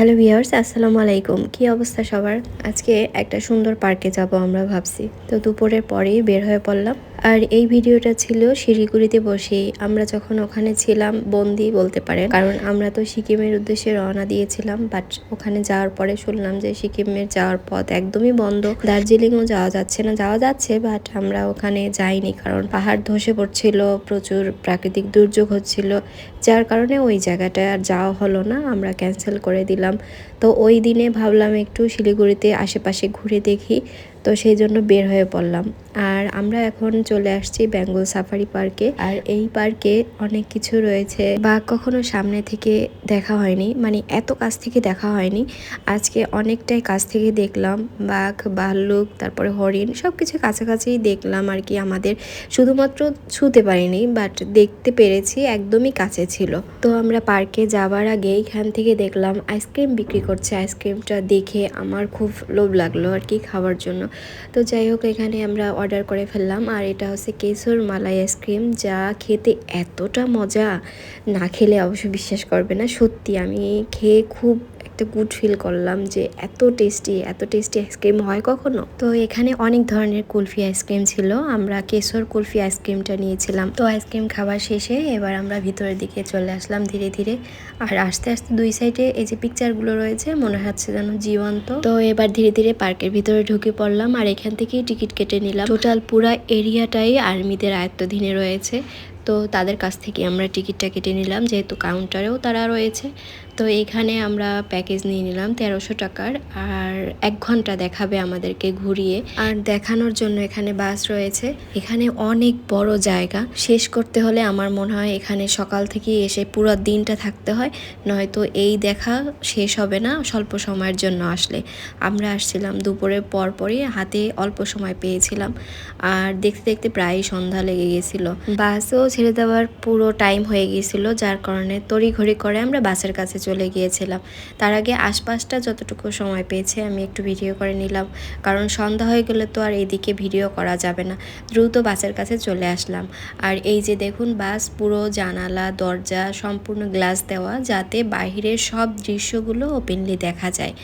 Hello viewers আসসালামু আলাইকুম। কি অবস্থা সবার? আজকে একটা সুন্দর পার্কে যাব আমরা ভাবছি। তো দুপুরের পরেই বের হয়ে পড়লাম। আর এই ভিডিওটা ছিল শিলিগুড়িতে বসেই। আমরা যখন ওখানে ছিলাম, বন্দি বলতে পারেন। কারণ আমরা তো সিকিমের উদ্দেশ্যে রওনা দিয়েছিলাম বাট ওখানে যাওয়ার পরে শুনলাম যে সিকিমের যাওয়ার পথ একদমই বন্ধ। দার্জিলিংও যাওয়া যাচ্ছে না, যাওয়া যাচ্ছে বাট আমরা ওখানে যাইনি কারণ পাহাড় ধসে পড়ছিল, প্রচুর প্রাকৃতিক দুর্যোগ হচ্ছিল। যার কারণে ওই জায়গাটা আর যাওয়া হলো না, আমরা ক্যান্সেল করে দিলাম। তো ওই দিনে ভাবলাম একটু শিলিগুড়িতে আশেপাশে ঘুরে দেখি। তো সেই জন্য বের হয়ে পড়লাম। আর আমরা এখন চলে আসছি বেঙ্গল সাফারি পার্কে। আর এই পার্কে অনেক কিছু রয়েছে বা কখনো সামনে থেকে দেখা হয়নি মানে এত কাছ থেকে দেখা হয়নি। আজকে অনেকটাই কাছ থেকে দেখলাম, বাঘ, ভাল্লুক, তারপরে হরিণ সব কিছু কাছাকাছিই দেখলাম আর কি আমাদের। শুধুমাত্র ছুতে পারিনি, বাট দেখতে পেরেছি একদমই কাছে ছিল। তো আমরা পার্কে যাবার আগে এখান থেকে দেখলাম আইসক্রিম বিক্রি করছে। আইসক্রিমটা দেখে আমার খুব লোভ লাগল আর কি খাওয়ার জন্য। তো যাই হোক, এখানে আমরা অর্ডার করে ফেললাম। আর এটা হচ্ছে কেশর মালাই আইসক্রিম যা খেতে এতটা মজা, না খেলে অবশ্য বিশ্বাস করবে না। সত্যি, আমি খেয়ে খুব একটা গুড ফিল করলাম যে এত টেস্টি এত টেস্টি আইসক্রিম হয় কখনো? তো এখানে অনেক ধরনের কুলফি আইসক্রিম ছিল। আমরা কেশর কুলফি আইসক্রিমটা নিয়েছিলাম। তো আইসক্রিম খাবার শেষে এবার আমরা ভিতরের দিকে চলে আসলাম ধীরে ধীরে। আর আস্তে আস্তে দুই সাইডে এই যে পিকচারগুলো রয়েছে, মনে হচ্ছে যেন জীবন্ত। তো এবার ধীরে ধীরে পার্কের ভিতরে ঢুকে পড়লাম আর এখান থেকেই টিকিট কেটে নিলাম। টোটাল পুরা এরিয়াটাই আর্মিদের আয়ত্তাধীনে রয়েছে। তো তাদের কাছ থেকে আমরা টিকিটটা কেটে নিলাম, যেহেতু কাউন্টারেও তারা রয়েছে। তো এখানে আমরা প্যাকেজ নিয়ে নিলাম তেরোশো টাকার আর এক ঘণ্টা দেখাবে আমাদেরকে ঘুরিয়ে। আর দেখানোর জন্য এখানে বাস রয়েছে। এখানে অনেক বড় জায়গা। শেষ করতে হলে আমার মনে হয় এখানে সকাল থেকে এসে পুরো দিনটা থাকতে হয়। নয়তো এই দেখা শেষ হবে না, স্বল্প সময়ের জন্য আসলে। আমরা আসছিলাম দুপুরের পর পরই, হাতে অল্প সময় পেয়েছিলাম। আর দেখতে দেখতে প্রায় সন্ধ্যা লেগে গেছিল। বাসও ছেড়ে দেওয়ার পুরো টাইম হয়ে গিয়েছিল, যার কারণে তড়িঘড়ি করে আমরা বাসের কাছে চলে গিয়েছিলাম। তার আগে আশপাশটা যতটুকু সময় পেয়েছে আমি একটু ভিডিও করে নিলাম। কারণ সন্ধ্যা হয়ে গেলে তো আর এদিকে ভিডিও করা যাবে না। দ্রুত বাসের কাছে চলে আসলাম। আর এই যে দেখুন, বাস, পুরো জানালা, দরজা, সম্পূর্ণ গ্লাস দেওয়া, যাতে বাহিরের সব দৃশ্যগুলো ওপেনলি দেখা যায়।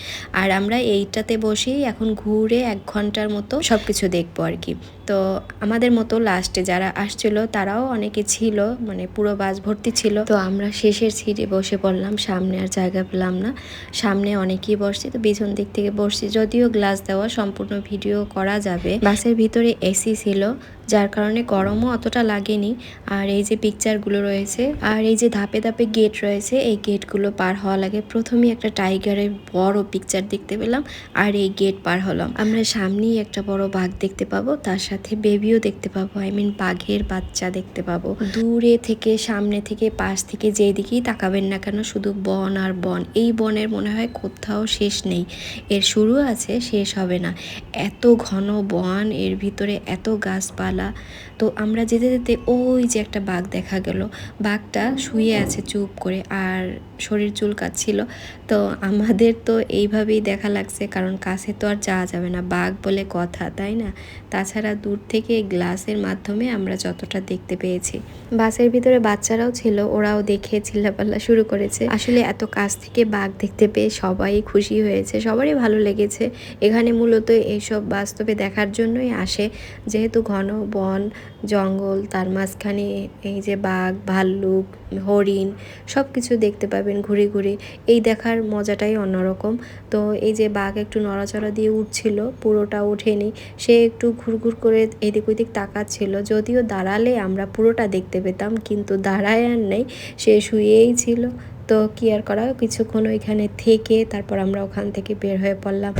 আর আমরা এইটাতে বসেই এখন ঘুরে এক ঘণ্টার মতো সব কিছু দেখব আর কি। তো আমাদের মতো লাস্টে যারা আসছিল, তারাও অনেকে ছিল মানে পুরো বাস ভর্তি ছিল। তো আমরা শেষের সিটে বসে পড়লাম, সামনে আর জায়গা পেলাম না। সামনে অনেকেই বসছি, তো পিছন দিক থেকে বসছি। যদিও গ্লাস দেওয়া সম্পূর্ণ ভিডিও করা যাবে। বাসের ভিতরে এসি ছিল। যার কারণে গরমও অতটা লাগেনি। আর এই যে পিকচারগুলো রয়েছে, আর এই যে ধাপে ধাপে গেট রয়েছে, এই গেটগুলো পার হওয়া লাগে। প্রথমেই একটা টাইগারের বড় পিকচার দেখতে পেলাম, আর এই গেট পার হলাম। আমরা সামনেই একটা বড় বাঘ দেখতে পাবো, তার সাথে বেবিও দেখতে পাবো আই মিন বাঘের বাচ্চা দেখতে পাবো। দূরে থেকে, সামনে থেকে, পাশ থেকে যেদিকেই তাকাবেন না কেন, শুধু বন আর বন। এই বনের মনে হয় কোথাও শেষ নেই। এর শুরু আছে, শেষ হবে না। এত ঘন বন, এর ভিতরে এত গাছপালা তো আমরা যেতে যেতে ওই যে একটা বাঘ দেখা গেল। বাঘটা শুয়ে আছে চুপ করে আর শরীর চুলকাচ্ছিল। তো আমাদের তো এইভাবেই দেখা লাগছে, কারণ কাছে তো আর যাওয়া যাবে না। বাঘ বলে কথা, তাই না? তাছাড়া দূর থেকে গ্লাসের মাধ্যমে আমরা যতটা দেখতে পেয়েছি। বাসের ভিতরে বাচ্চারাও ছিল, ওরাও দেখে চিল্লাপাল্লা শুরু করেছে। আসলে এত কাছ থেকে বাঘ দেখতে পেয়ে সবাই খুশি হয়েছে, সবারই ভালো লেগেছে। এখানে মূলত এইসব বাস্তবে দেখার জন্যই আসে। যেহেতু ঘন বন, জঙ্গল, তার মাঝখানে এই যে বাঘ, ভাল্লুক হরিণ সব কিছু দেখতে পাবেন ঘুরে ঘুরে। এই দেখার মজাটাই অন্যরকম। তো এই যে বাঘ একটু নড়াচড়া দিয়ে উঠছিল, পুরোটা ওঠেনি। সে একটু ঘুরঘুর করে এদিক ওদিক তাকাচ্ছিল। যদিও দাঁড়ালে আমরা পুরোটা দেখতে পেতাম, কিন্তু দাঁড়ায় আর নেই। সে শুয়েই ছিল। তো কি আর করা, কিছুক্ষণ ওইখানে থেকে তারপর আমরা ওখান থেকে বের হয়ে পড়লাম।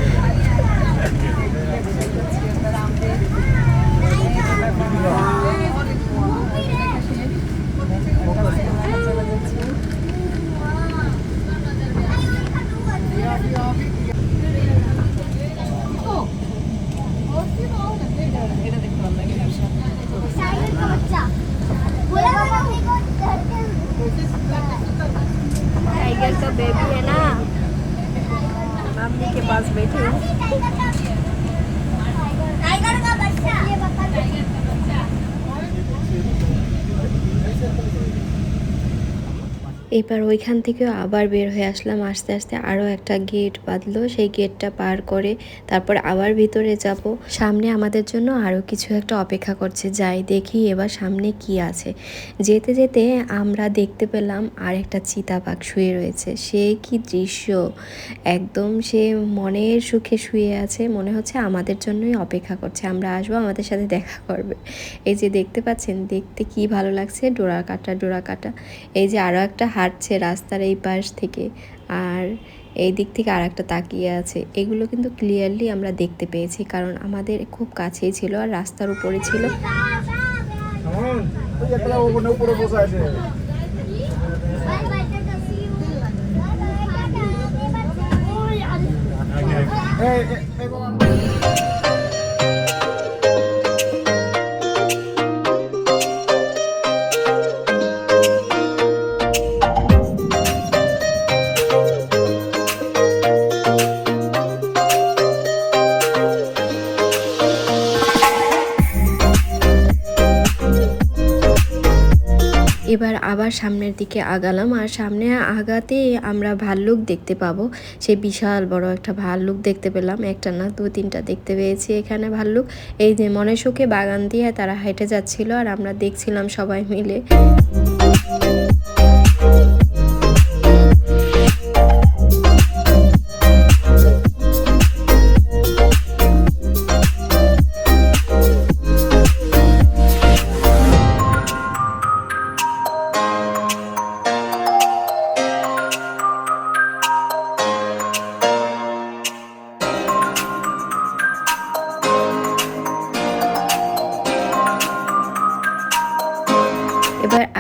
এবার ওইখান থেকেও আবার বের হয়ে আসলাম। আস্তে আস্তে আরও একটা গেট বাঁধলো। সেই গেটটা পার করে তারপর আবার ভিতরে যাব। সামনে আমাদের জন্য আরও কিছু একটা অপেক্ষা করছে। যাই দেখি এবার সামনে কি আছে। যেতে যেতে আমরা দেখতে পেলাম আর একটা চিতাবাঘ শুয়ে রয়েছে। সে কি দৃশ্য? একদম সে মনের সুখে শুয়ে আছে। মনে হচ্ছে আমাদের জন্যই অপেক্ষা করছে। আমরা আসব, আমাদের সাথে দেখা করবে। এই যে দেখতে পাচ্ছেন, দেখতে কি ভালো লাগছে? ডোরা কাটা ডোরা কাটা এই যে আরও একটা হাঁটছে রাস্তার এই পাশ থেকে আর এই দিক থেকে আর একটা তাকিয়ে আছে এগুলো কিন্তু ক্লিয়ারলি আমরা দেখতে পেয়েছি কারণ আমাদের খুব কাছেই ছিল আর রাস্তার উপরে ছিল কেমন ওই একলা আবার সামনের দিকে আগালাম। আর সামনে আগাতে আমরা ভাল্লুক দেখতে পাবো। সে বিশাল বড় একটা ভাল্লুক দেখতে পেলাম। একটা না দু তিনটা দেখতে পেয়েছি এখানে ভাল্লুক। এই যে মনে সুখে বাগান দিয়ে তারা হেঁটে যাচ্ছিল আর আমরা দেখছিলাম সবাই মিলে।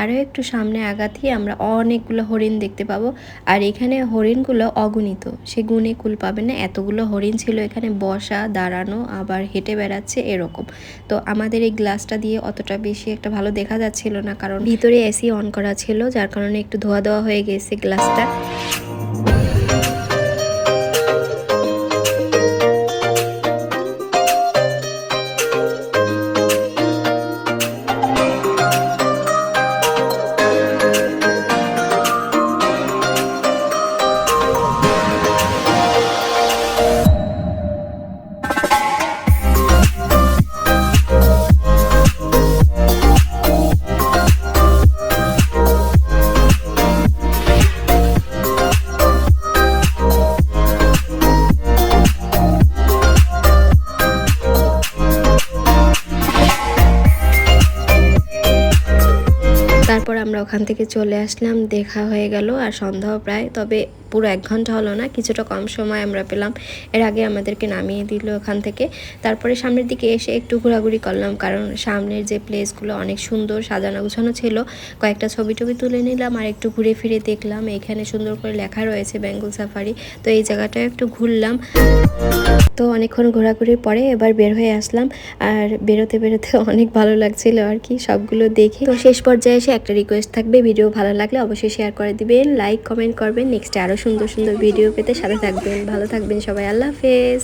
আরও একটু সামনে আগাতেই আমরা অনেকগুলো হরিণ দেখতে পাবো। আর এখানে হরিণগুলো অগণিত। সে গুণে কুল পাবে না। এতগুলো হরিণ ছিল এখানে। বসা, দাঁড়ানো, আবার হেঁটে বেড়াচ্ছে এরকম। তো আমাদের এই গ্লাসটা দিয়ে অতটা বেশি একটা ভালো দেখা যাচ্ছিল না। কারণ ভিতরে এসি অন করা ছিল, যার কারণে একটু ধোয়া ধোয়া হয়ে গেছে গ্লাসটা। আমরা ওখান থেকে চলে আসলাম, দেখা হয়ে গেল আর সন্ধ্যাও প্রায়। তবে পুরো এক ঘণ্টা হলো না, কিছুটা কম সময় আমরা পেলাম। এর আগে আমাদেরকে নামিয়ে দিল ওখান থেকে। তারপরে সামনের দিকে এসে একটু ঘোরাঘুরি করলাম, কারণ সামনের যে প্লেসগুলো অনেক সুন্দর সাজানো গুছানো ছিল, কয়েকটা ছবি টবি তুলে নিলাম আর একটু ঘুরে ফিরে দেখলাম। এখানে সুন্দর করে লেখা রয়েছে বেঙ্গল সাফারি, তো এই জায়গাটাও একটু ঘুরলাম। তো অনেকক্ষণ ঘোরাঘুরির পরে এবার বের হয়ে আসলাম। আর বেরোতে বেরোতে অনেক ভালো লাগছিল আর কি, সবগুলো দেখে। তো শেষ পর্যায়ে এসে একটা রিকোয়েস্ট থাকবে ভিডিও ভালো লাগলে অবশ্যই শেয়ার করে দিবেন লাইক কমেন্ট করবেন নেক্সটে আরও সুন্দর সুন্দর ভিডিও পেতে সাথে থাকবেন। ভালো থাকবেন সবাই, আল্লাহ হাফেজ।